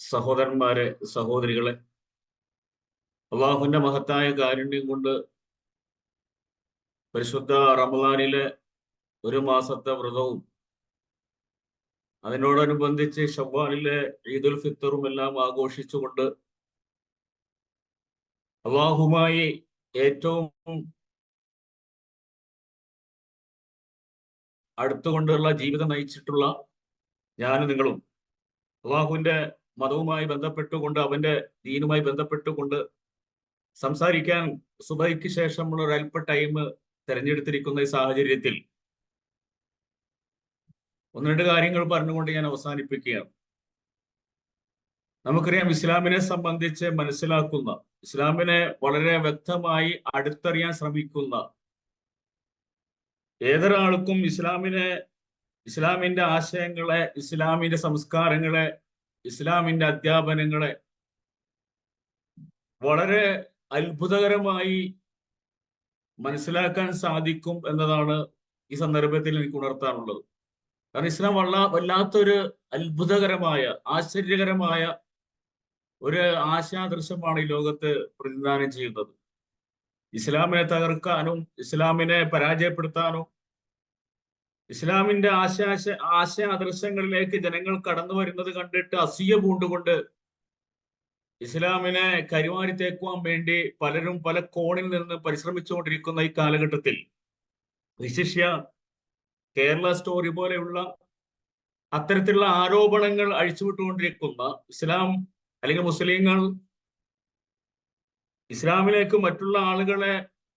സഹോദരന്മാരെ സഹോദരികളെ അള്ളാഹുവിന്റെ മഹത്തായ കാരുണ്യം കൊണ്ട് പരിശുദ്ധ റമദാനിലെ ഒരു മാസത്തെ വ്രതവും അതിനോടനുബന്ധിച്ച് ഷവ്വാലിലെ ഈദുൽ ഫിത്തറും എല്ലാം ആഘോഷിച്ചുകൊണ്ട് അള്ളാഹുമായി ഏറ്റവും അടുത്തുകൊണ്ടുള്ള ജീവിതം നയിച്ചിട്ടുള്ള ഞാനും നിങ്ങളും അള്ളാഹുവിന്റെ മതവുമായി ബന്ധപ്പെട്ടുകൊണ്ട് അവന്റെ ദീനുമായി ബന്ധപ്പെട്ടുകൊണ്ട് സംസാരിക്കാൻ സുബൈക്ക് ശേഷമുള്ള ഒരു അല്പ ടൈം തിരഞ്ഞെടുത്തിരിക്കുന്ന ഈ സാഹചര്യത്തിൽ ഒന്ന് രണ്ട് കാര്യങ്ങൾ പറഞ്ഞുകൊണ്ട് ഞാൻ അവസാനിപ്പിക്കുകയാണ്. നമുക്കറിയാം ഇസ്ലാമിനെ സംബന്ധിച്ച് മനസ്സിലാക്കുന്ന ഇസ്ലാമിനെ വളരെ വ്യക്തമായി അടുത്തറിയാൻ ശ്രമിക്കുന്ന ഏതൊരാൾക്കും ഇസ്ലാമിനെ ഇസ്ലാമിന്റെ ആശയങ്ങളെ ഇസ്ലാമിന്റെ സംസ്കാരങ്ങളെ ഇസ്ലാമിന്റെ അധ്യാപനങ്ങളെ വളരെ അത്ഭുതകരമായി മനസ്സിലാക്കാൻ സാധിക്കും എന്നതാണ് ഈ സന്ദർഭത്തിൽ എനിക്ക് ഉണർത്താനുള്ളത്. കാരണം ഇസ്ലാം വള്ള വല്ലാത്തൊരു അത്ഭുതകരമായ ആശ്ചര്യകരമായ ഒരു ആശാദൃശ്യമാണ് ഈ ലോകത്ത് പ്രതിദാനം ചെയ്യുന്നത്. ഇസ്ലാമിനെ തകർക്കാനും ഇസ്ലാമിനെ പരാജയപ്പെടുത്താനും ഇസ്ലാമിന്റെ ആശാശ ആശയാദർശങ്ങളിലേക്ക് ജനങ്ങൾ കടന്നു വരുന്നത് കണ്ടിട്ട് അസിയ പൂണ്ടുകൊണ്ട് ഇസ്ലാമിനെ കരിവാരി തേക്കുവാൻ വേണ്ടി പലരും പല കോണിൽ നിന്ന് പരിശ്രമിച്ചുകൊണ്ടിരിക്കുന്ന ഈ കാലഘട്ടത്തിൽ വിശിഷ്യ കേരള സ്റ്റോറി പോലെയുള്ള അത്തരത്തിലുള്ള ആരോപണങ്ങൾ അഴിച്ചുവിട്ടുകൊണ്ടിരിക്കുന്ന ഇസ്ലാം അല്ലെങ്കിൽ മുസ്ലിങ്ങൾ ഇസ്ലാമിലേക്ക് മറ്റുള്ള ആളുകളെ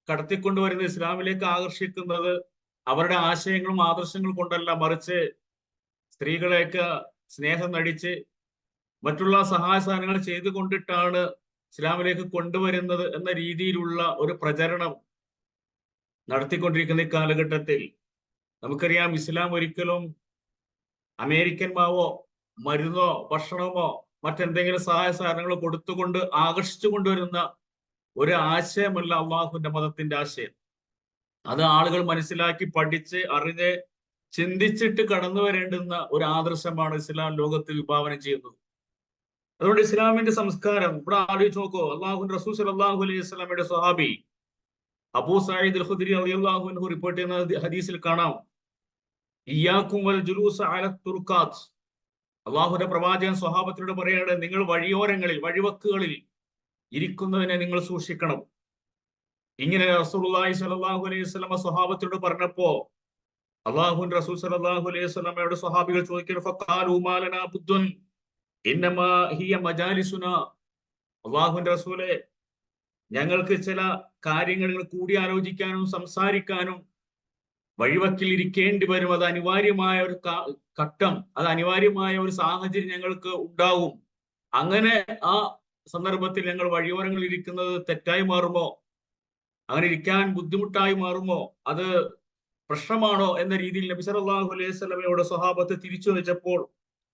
കടത്തിക്കൊണ്ടുവരുന്ന ഇസ്ലാമിലേക്ക് ആകർഷിക്കുന്നത് അവരുടെ ആശയങ്ങളും ആദർശങ്ങളും കൊണ്ടല്ല മറിച്ച് സ്ത്രീകളെയൊക്കെ സ്നേഹം നടിച്ച് മറ്റുള്ള സഹായ സാധനങ്ങൾ ചെയ്തു കൊണ്ടിട്ടാണ് ഇസ്ലാമിലേക്ക് കൊണ്ടുവരുന്നത് എന്ന രീതിയിലുള്ള ഒരു പ്രചരണം നടത്തിക്കൊണ്ടിരിക്കുന്ന ഈ കാലഘട്ടത്തിൽ. നമുക്കറിയാം ഇസ്ലാം ഒരിക്കലും അമേരിക്കൻ മാവോ മരുന്നോ ഭക്ഷണമോ മറ്റെന്തെങ്കിലും സഹായ സാധനങ്ങൾ കൊടുത്തുകൊണ്ട് ആകർഷിച്ചു കൊണ്ടുവരുന്ന ഒരു ആശയമല്ല അള്ളാഹുവിന്റെ മതത്തിന്റെ ആശയം. അത് ആളുകൾ മനസ്സിലാക്കി പഠിച്ച് അറിഞ്ഞ് ചിന്തിച്ചിട്ട് കടന്നു വരേണ്ടുന്ന ഒരു ആദർശമാണ് ഇസ്ലാം ലോകത്ത് വിഭാവനം ചെയ്യുന്നത്. അതുകൊണ്ട് ഇസ്ലാമിന്റെ സംസ്കാരം ഇവിടെ ആലോചിച്ച് നോക്കോ. അള്ളാഹു റസൂസ് അള്ളാഹു അലൈഹി സ്വലാമിയുടെ സ്വഹാബി അബൂ ഖുദ്രി അള്ളാഹു റിപ്പോർട്ട് ചെയ്യുന്ന ഹദീസിൽ കാണാം. അല അള്ളാഹുന്റെ പ്രവാചകൻ സ്വഹാബത്തിനോട് പറയാണ് നിങ്ങൾ വഴിയോരങ്ങളിൽ വഴിവക്കുകളിൽ ഇരിക്കുന്നതിനെ നിങ്ങൾ സൂക്ഷിക്കണം. ഇങ്ങനെ റസൂലുള്ളാഹി സലാഹു അലൈഹി വസല്ലമ സ്വഹാബത്തിനോട് പറഞ്ഞപ്പോ അള്ളാഹു റസൂൽ സലാഹു അലൈഹി വസല്ലമയോട് സ്വഹാബികൾ ചോദിക്കുന്നു റസൂലെ ഞങ്ങൾക്ക് ചില കാര്യങ്ങൾ കൂടി ആലോചിക്കാനും സംസാരിക്കാനും വഴിവക്കിൽ ഇരിക്കേണ്ടി വരും. അത് അനിവാര്യമായ ഒരു ഘട്ടം അത് അനിവാര്യമായ ഒരു സാഹചര്യം ഞങ്ങൾക്ക് ഉണ്ടാവും. അങ്ങനെ ആ സന്ദർഭത്തിൽ ഞങ്ങൾ വഴിയോരങ്ങളിൽ ഇരിക്കുന്നത് തെറ്റായി മാറുമോ? അങ്ങനെ ഇരിക്കാൻ ബുദ്ധിമുട്ടായി മാറുമോ? അത് പ്രശ്നമാണോ എന്ന രീതിയിൽ നബി സല്ലല്ലാഹു അലൈഹി സ്വലമയുടെ സ്വഹാബത്ത് തിരിച്ചു വെച്ചപ്പോൾ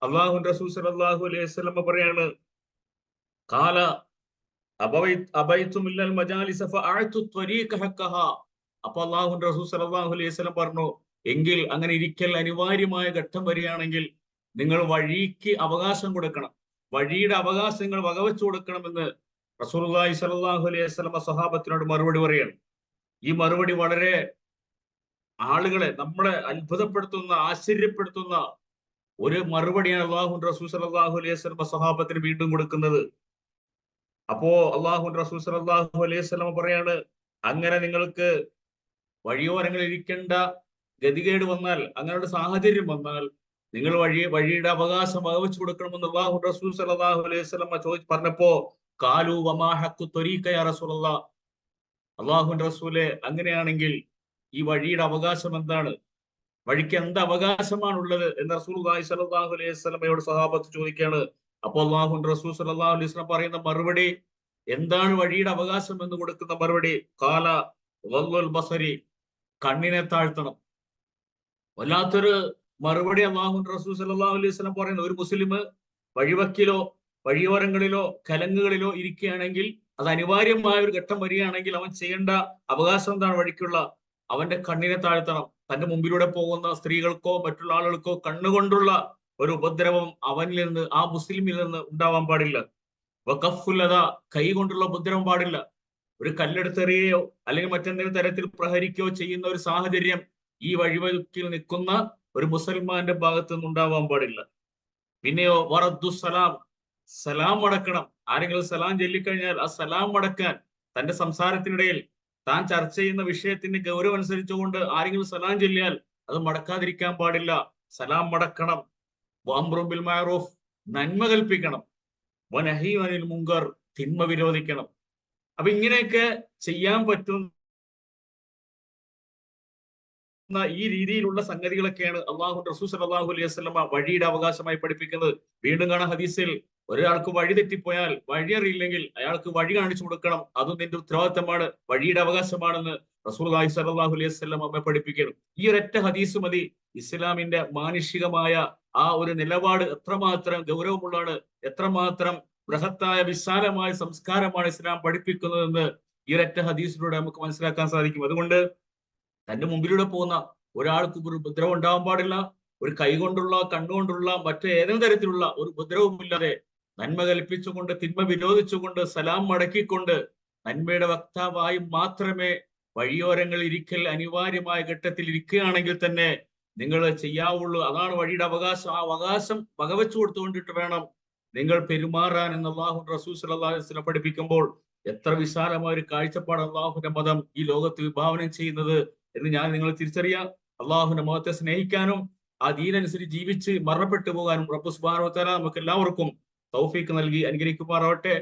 അള്ളാഹു റസൂൽ സലാഹു അലൈഹി സ്വലമ പറയാണ് കാല അപ്പൊ അള്ളാഹു റസൂൽ അലൈഹി പറഞ്ഞു എങ്കിൽ അങ്ങനെ ഇരിക്കൽ അനിവാര്യമായ ഘട്ടം വരികയാണെങ്കിൽ നിങ്ങൾ വഴിക്ക് അവകാശം കൊടുക്കണം. വഴിയുടെ അവകാശങ്ങൾ വകവെച്ചു കൊടുക്കണമെന്ന് റസൂലുള്ളാഹി സ്വല്ലല്ലാഹു അലൈഹി സ്വലമ സ്വഹാബത്തിനോട് മറുപടി പറയാണ് ഈ മറുപടി വളരെ ആളുകളെ നമ്മളെ അത്ഭുതപ്പെടുത്തുന്ന ആശ്ചര്യപ്പെടുത്തുന്ന ഒരു മറുപടിയാണ് അള്ളാഹു റസൂൽ സലാഹു അലൈഹി സ്വലമ സ്വഹാബത്തിന് വീണ്ടും കൊടുക്കുന്നത് അപ്പോ അള്ളാഹു റസൂൽ സലാഹു അലൈഹി സ്വലമ പറയാണ് അങ്ങനെ നിങ്ങൾക്ക് വഴിയോരങ്ങളിൽ ഇരിക്കേണ്ട ഗതികേട് വന്നാൽ അങ്ങനെ ഒരു സാഹചര്യം വന്നാൽ നിങ്ങൾ വഴി വഴിയുടെ അവകാശം വകവെച്ചു കൊടുക്കണമെന്ന് അള്ളാഹു റസൂൽ സലാഹു അലൈഹി സ്വലമ ചോദിച്ചു പറഞ്ഞപ്പോ കാലു അങ്ങനെയാണെങ്കിൽ ഈ വഴിയുടെ അവകാശം എന്താണ്? വഴിക്ക് എന്ത് അവകാശമാണുള്ളത് എന്ന് റസൂൽ സല്ലല്ലാഹു അലൈഹി വസല്ലമയോട് സഹാബത്ത് ചോദിക്കുകയാണ്. അപ്പോൾ അള്ളാഹു റസൂൽ സല്ലല്ലാഹു അലൈഹി വസല്ലം പറയുന്ന മറുപടി എന്താണ് വഴിയുടെ അവകാശം എന്ന് കൊടുക്കുന്ന മറുപടി? കാല വല്ലുൽ ബസരി കണ്ണിനെ താഴ്ത്തണം. വല്ലാത്തൊരു മറുപടി അള്ളാഹു റസൂൽ സല്ലല്ലാഹു അലൈഹി വസല്ലം പറയുന്നത് ഒരു മുസ്ലിം വഴിവക്കിലോ വഴിയോരങ്ങളിലോ കലങ്ങുകളിലോ ഇരിക്കുകയാണെങ്കിൽ അത് അനിവാര്യമായ ഒരു ഘട്ടം വരികയാണെങ്കിൽ അവൻ ചെയ്യേണ്ട അവകാശം എന്താണ് വഴിക്കുള്ള? അവന്റെ കണ്ണിനെ താഴ്ത്തണം. തന്റെ മുമ്പിലൂടെ പോകുന്ന സ്ത്രീകൾക്കോ മറ്റുള്ള ആളുകൾക്കോ കണ്ണുകൊണ്ടുള്ള ഒരു ഉപദ്രവം അവനിൽ നിന്ന് ആ മുസ്ലിമിൽ നിന്ന് ഉണ്ടാവാൻ പാടില്ല. വഖഫുല്ലത കൈ കൊണ്ടുള്ള ഉപദ്രവം പാടില്ല. ഒരു കല്ലെടുത്തെറിയുകയോ അല്ലെങ്കിൽ മറ്റെന്തെങ്കിലും തരത്തിൽ പ്രഹരിക്കുകയോ ചെയ്യുന്ന ഒരു സാഹചര്യം ഈ വഴിവഴുക്കിൽ നിൽക്കുന്ന ഒരു മുസൽമാന്റെ ഭാഗത്ത് നിന്ന് ഉണ്ടാവാൻ പാടില്ല. പിന്നെയോ വറദ്ദു സലാം മടക്കണം. ആരെങ്കിലും സലാം ചൊല്ലിക്കഴിഞ്ഞാൽ ആ സലാം മടക്കാൻ തന്റെ സംസാരത്തിനിടയിൽ താൻ ചർച്ച ചെയ്യുന്ന വിഷയത്തിന്റെ ഗൗരവം അനുസരിച്ചുകൊണ്ട് ആരെങ്കിലും സലാം ചൊല്ലിയാൽ അത് മടക്കാതിരിക്കാൻ പാടില്ല. സലാം മടക്കണം. വാംറും ബിൽ മാറൂഫ് നന്മ കൽപ്പിക്കണം. വനഹി അനിൽ മുങ്കർ തിന്മ വിരോധിക്കണം. അപ്പൊ ഇങ്ങനെയൊക്കെ ചെയ്യാൻ പറ്റുന്ന ഈ രീതിയിലുള്ള സംഗതികളൊക്കെയാണ് അള്ളാഹു റസൂസ് അള്ളാഹു അലൈഹി വസ്ലമ വഴിയുടെ അവകാശമായി പഠിപ്പിക്കുന്നത്. വീണ്ടും കാണാൻ ഹദീസിൽ. ഒരാൾക്ക് വഴി തെറ്റിപ്പോയാൽ വഴി അറിയില്ലെങ്കിൽ അയാൾക്ക് വഴി കാണിച്ചു കൊടുക്കണം. അതും നിന്റെ ഉത്തരവാദിത്തമാണ്. വഴിയുടെ അവകാശമാണെന്ന് റസൂൽ സലാഹു അലൈഹി വസല്ലം അമ്മ പഠിപ്പിക്കുന്നു. ഈ ഒരൊറ്റ ഹദീസ് മതി. ഇസ്ലാമിന്റെ മാനുഷികമായ ആ ഒരു നിലപാട് എത്രമാത്രം ഗൗരവമുള്ളതാണ് എത്രമാത്രം ബൃഹത്തായ വിശാലമായ സംസ്കാരമാണ് ഇസ്ലാം പഠിപ്പിക്കുന്നതെന്ന് ഈ ഒരൊറ്റ ഹദീസിലൂടെ നമുക്ക് മനസ്സിലാക്കാൻ സാധിക്കും. അതുകൊണ്ട് തന്റെ മുമ്പിലൂടെ പോകുന്ന ഒരാൾക്ക് ഒരു ഉപദ്രവം ഉണ്ടാവാൻ പാടില്ല. ഒരു കൈകൊണ്ടുള്ള കണ്ണുകൊണ്ടുള്ള മറ്റു ഏതെങ്കിലും തരത്തിലുള്ള ഒരു ഉപദ്രവമില്ലാതെ നന്മ കൽപ്പിച്ചുകൊണ്ട് തിന്മ വിരോധിച്ചുകൊണ്ട് സലാം മടക്കിക്കൊണ്ട് നന്മയുടെ വക്താവായി മാത്രമേ വഴിയോരങ്ങളിൽ ഇരിക്കൽ അനിവാര്യമായ ഘട്ടത്തിൽ ഇരിക്കുകയാണെങ്കിൽ തന്നെ നിങ്ങൾ ചെയ്യാവുള്ളൂ. അതാണ് വഴിയുടെ അവകാശം. ആ അവകാശം വകവെച്ചു കൊടുത്തുകൊണ്ടിട്ട് വേണം നിങ്ങൾ പെരുമാറാൻ എന്ന് അള്ളാഹു റസൂൽ വസല്ലം പഠിപ്പിക്കുമ്പോൾ എത്ര വിശാലമായ ഒരു കാഴ്ചപ്പാട് അള്ളാഹുന്റെ മതം ഈ ലോകത്ത് വിഭാവനം ചെയ്യുന്നത് എന്ന് ഞാൻ നിങ്ങൾ തിരിച്ചറിയാം. അള്ളാഹുന്റെ മതത്തെ സ്നേഹിക്കാനും ആ ദീനനുസരിച്ച് ജീവിച്ച് മരണപ്പെട്ടു പോകാനും റബ്ബു തആല നമുക്ക് എല്ലാവർക്കും തൗഫീക്ക് നൽകി അനുഗ്രഹിക്കുമാറാവട്ടെ.